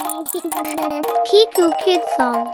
Kiku Banana Kid Song.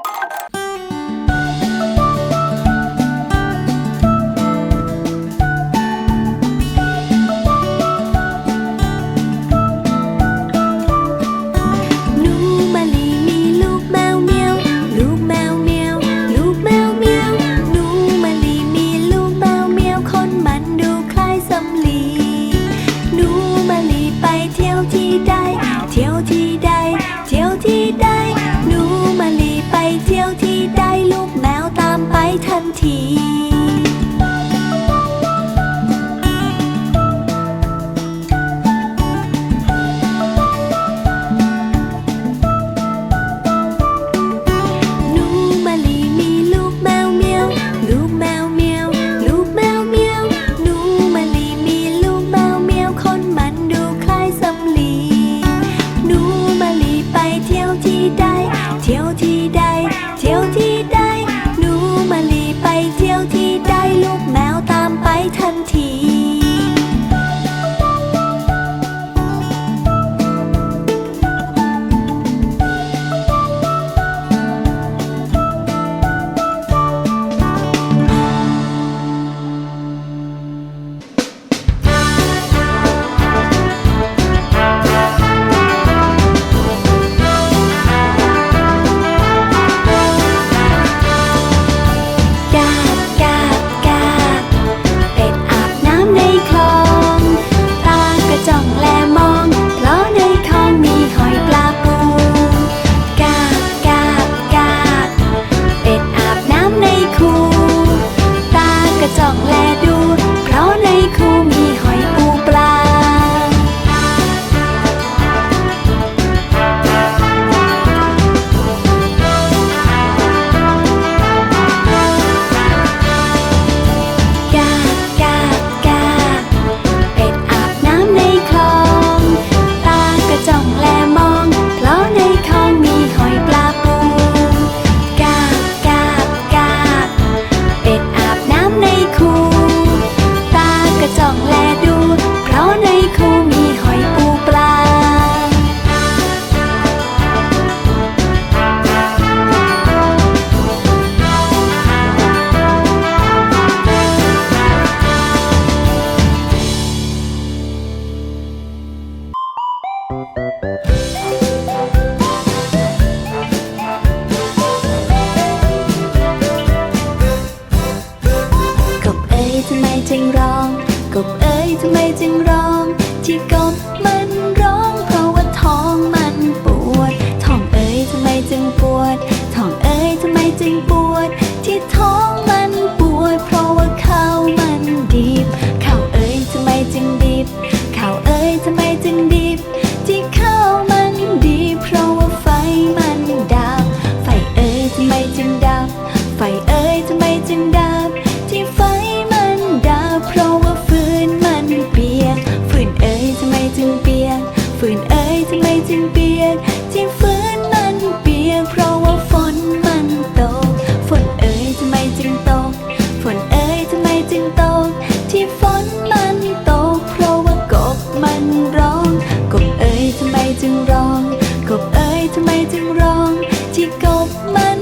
ไฟเอ่ยทำไมจึงดับ ที่ไฟมันดับ เพราะว่าฟืนมันเปียก ฟืนเอ่ยทำไมจึงเปียก ฟืนเอ่ยทำไมจึงเปียก ที่ฟืนมันเปียก เพราะว่าฝนมันตก ฝนเอ่ยทำไมจึงตก ฝนเอ่ยทำไมจึงตก ที่ฝนมันตก เพราะว่ากบมันร้อง กบเอ่ยทำไมจึงร้อง กบเอ่ยทำไมจึงร้อง ที่กบมัน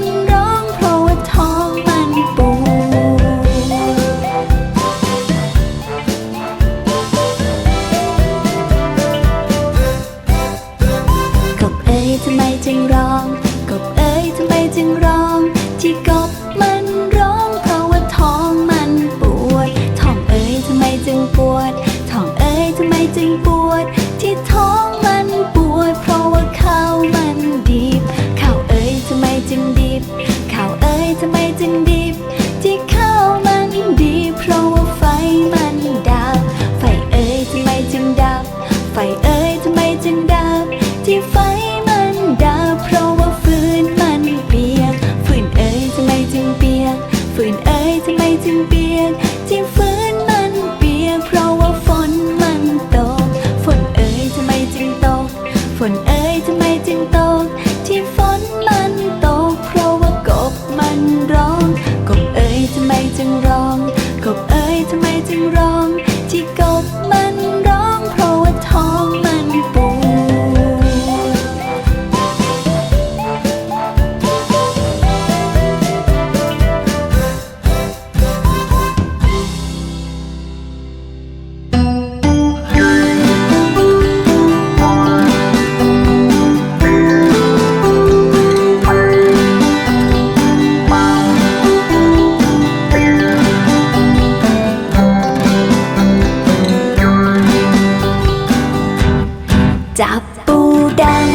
จับปูแดง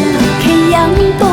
ขยำปู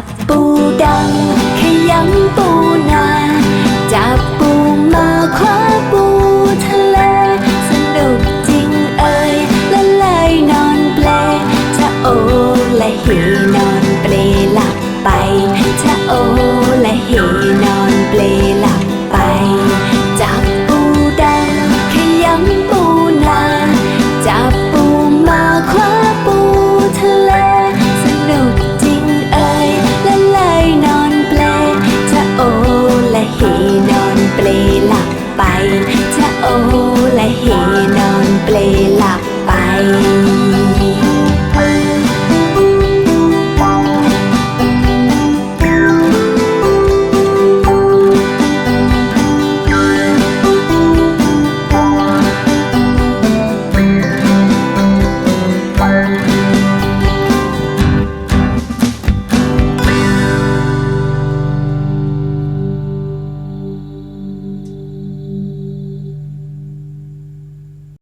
ับปูดังขยำปูนา จับปูมาคว้าปูทะเล สนุกจริงเอ่ยละเลยนอนเปลจะโอและหินอน